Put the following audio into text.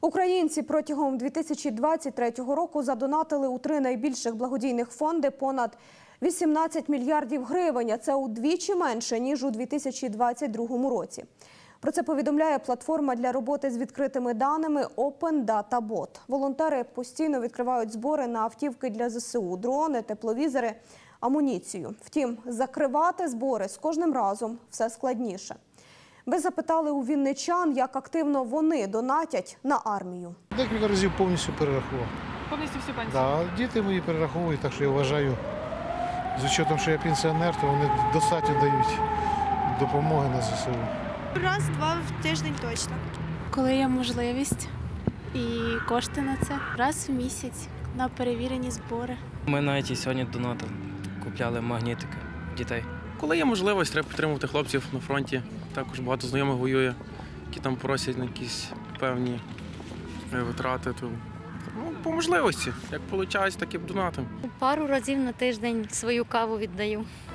Українці протягом 2023 року задонатили у три найбільших благодійних фонди понад 18 мільярдів гривень. а Це удвічі менше ніж у 2022 році. Про це повідомляє платформа для роботи з відкритими даними Open Data Bot. Волонтери постійно відкривають збори на автівки для ЗСУ, дрони, тепловізори, амуніцію. Втім, закривати збори з кожним разом все складніше. Ми запитали у вінничан, як активно вони донатять на армію. Декілька разів повністю перерахував. Повністю всю пенсію. Да, діти мої перераховують, так що я вважаю, з учетом, що я пенсіонер, то вони достатньо дають допомоги на ЗСУ. Раз-два в тиждень точно. Коли є можливість і кошти на це, раз в місяць на перевірені збори. Ми навіть і сьогодні донатили, купляли магнітики дітей. Коли є можливість, треба підтримувати хлопців на фронті. Також багато знайомих воює, які там просять на якісь певні е, витрати. То, ну, по можливості. Як виходить, так і донатим. Пару разів на тиждень свою каву віддаю.